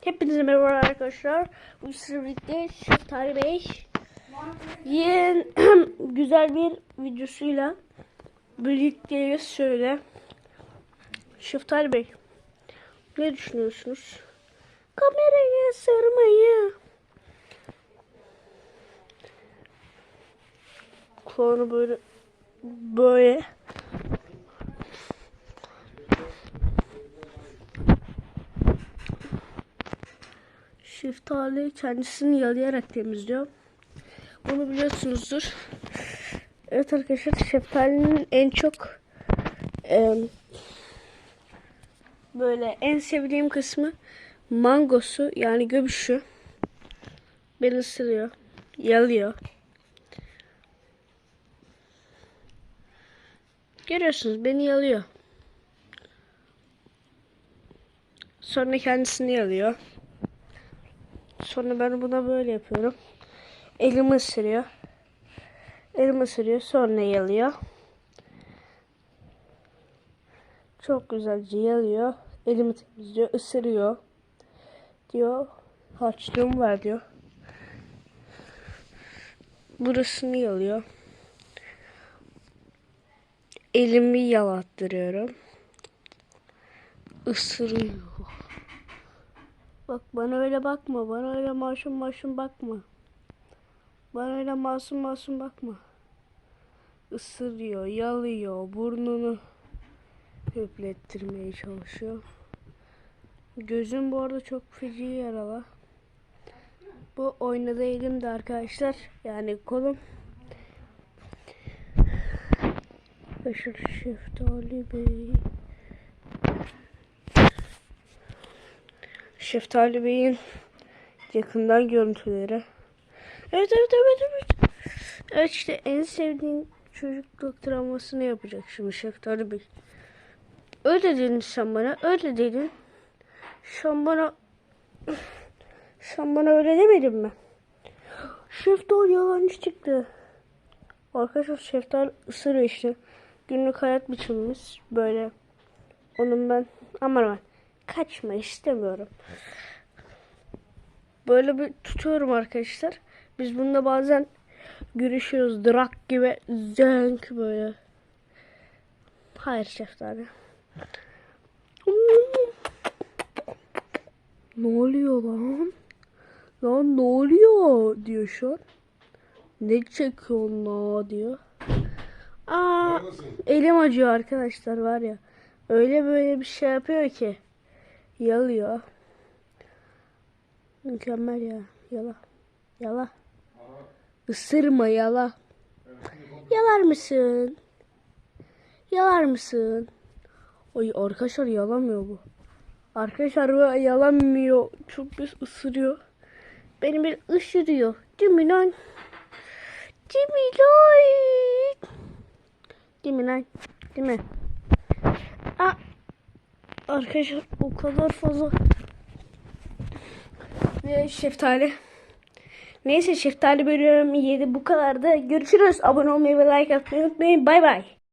Hepinize merhaba arkadaşlar. Bu birlikte Şeftali Bey yeni güzel bir videosuyla birlikteyiz şöyle. Şeftali Bey ne düşünüyorsunuz? Kamerayı sarmayı. Konu böyle böyle Şeftali kendisini yalayarak temizliyor. Bunu biliyorsunuzdur. Evet arkadaşlar şeftalinin en çok e, böyle en sevdiğim kısmı mangosu yani göbüşü. Beni ısırıyor. Yalıyor. Görüyorsunuz beni yalıyor. Sonra kendisini yalıyor. Sonra ben buna böyle yapıyorum. Elimi ısırıyor. Elimi ısırıyor. Sonra yalıyor. Çok güzelce yalıyor. Elimi temizliyor. ısırıyor. Diyor. Harçlığım var diyor. Burasını yalıyor. Elimi yalattırıyorum. Isırıyor. Bak bana öyle bakma. Bana öyle masum masum bakma. Bana öyle masum masum bakma. Isırıyor, yalıyor, burnunu höplettirmeye çalışıyor. Gözüm bu arada çok feci yaralı. Bu oynadığı elim de arkadaşlar. Yani kolum. Başır Şeftali Bey. Şeftali Bey'in yakından görüntüleri. Evet evet evet evet. Evet işte en sevdiğim çocukluk travmasını yapacak şimdi Şeftali Bey. Öyle dedin sen bana. Öyle dedin. Sen bana sen bana öyle demedin mi? Şeftali yalancı çıktı. Arkadaşlar şeftali ısırıyor işte. Günlük hayat biçimimiz böyle. Onun ben aman aman kaçma istemiyorum. Böyle bir tutuyorum arkadaşlar. Biz bunda bazen görüşüyoruz. Drak gibi zenk böyle. Hayır şeftali. Ne oluyor lan? Lan ne oluyor diyor şu an. Ne çekiyorsun la diyor. Aa, elim acıyor arkadaşlar var ya. Öyle böyle bir şey yapıyor ki. Yalıyor. Mükemmel ya. Yala. Yala. Isırma yala. Yalar mısın? Yalar mısın? Oy arkadaşlar yalamıyor bu. Arkadaşlar yalamıyor. Çok bir ısırıyor. Beni bir ısırıyor. Değil mi lan? Değil lan? Değil lan? Değil mi? Arkadaşlar o kadar fazla ve şeftali. Neyse şeftali bölüm 7 bu kadardı. Görüşürüz. Abone olmayı ve like atmayı unutmayın. Bay bay.